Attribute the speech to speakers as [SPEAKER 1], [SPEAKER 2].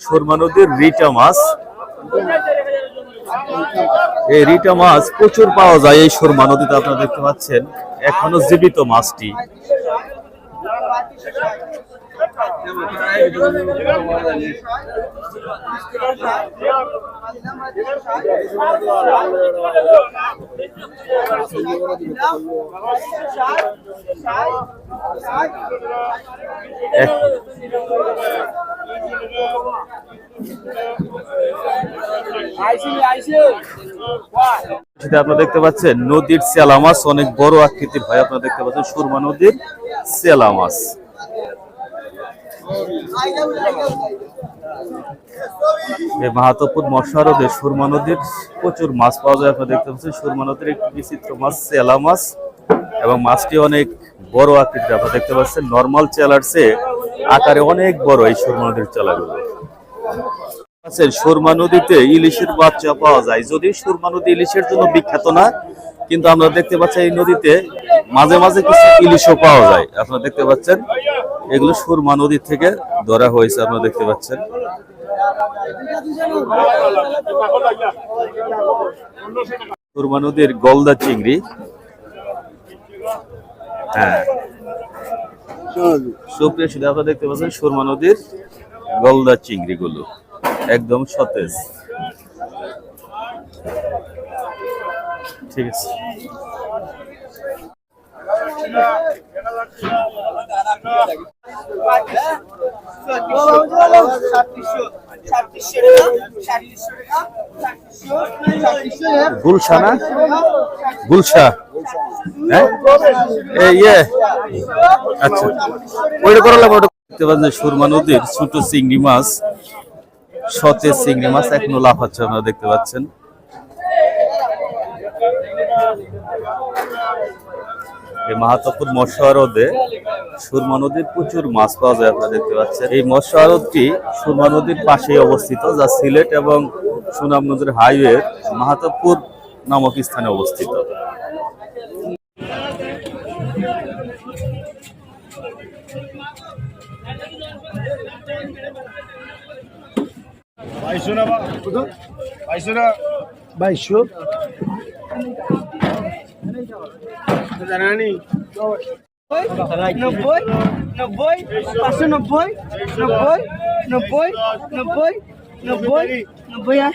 [SPEAKER 1] সুরমা নদীর রিটা মাছ। এই রিটা মাছ প্রচুর পাওয়া যায় এই সুরমা নদীতে, আপনারা দেখতে পাচ্ছেন। এখনও জীবিত মাছটি। এক- আপনারা দেখতে পাচ্ছেন, নদীর চেলা মাছ অনেক বড় আকৃতির হয়। আপনারা দেখতে পাচ্ছেন সুরমা নদীর চেলা মাছ এই মাহাতপুর মশারদে সুরমা নদীর প্রচুর মাছ পাওয়া যায়। আপনারা দেখতে পাচ্ছেন সুরমা নদীর একটি বিচিত্র মাছ চেলা মাছ এবং মাছটি অনেক বড় আকৃতির। আপনারা দেখতে পাচ্ছেন নর্মাল চেলার চেয়ে আকারে অনেক বড় এই সুরমা নদীর চেলাগুলো। আছেন সুরমা নদীতে ইলিশের বাচ্চা পাওয়া যায়। যদি সুরমা নদী ইলিশের জন্য বিখ্যাত না, কিন্তু আমরা দেখতে পাচ্ছি এই নদীতে মাঝে মাঝে কিছু ইলিশও পাওয়া যায়। আপনারা দেখতে পাচ্ছেন, এগুলো সুরমা নদী থেকে ধরা হয়েছে, আপনারা দেখতে পাচ্ছেন। সুরমা নদীর গলদা চিংড়ি। হ্যাঁ। সুপ্রিয় শুধু আপনারা দেখতে পাচ্ছেন সুরমা নদীর গলদা চিংড়ি গুলো একদম সতেজ। ঠিক আছে। গুলশা না? গুলশা। ইয়ে। আচ্ছা। ওইটা করা লাগবে, ওটা দেখতে পাচ্ছেন সুরমা নদীর ছোট চিংড়ি মাছ চিংড়ি মাছ, এখনও দেখতে পাচ্ছেন। এই মাহাতপুর মৎস্য আড়তে সুরমা নদীর প্রচুর মাছ পাওয়া যায়, আপনারা দেখতে পাচ্ছেন। এই মৎস্য আড়তটি সুরমা নদীর পাশেই অবস্থিত, যা সিলেট এবং সুনামগঞ্জের হাইওয়ে মাহাতপুর নামক স্থানে অবস্থিত।
[SPEAKER 2] বাইশো না বা বাইশো না
[SPEAKER 3] বাইশশো
[SPEAKER 2] জানানি।
[SPEAKER 3] নব্বই নব্বই পাঁচশো নব্বই নব্বই নব্বই নব্বই নব্বই নব্বই আর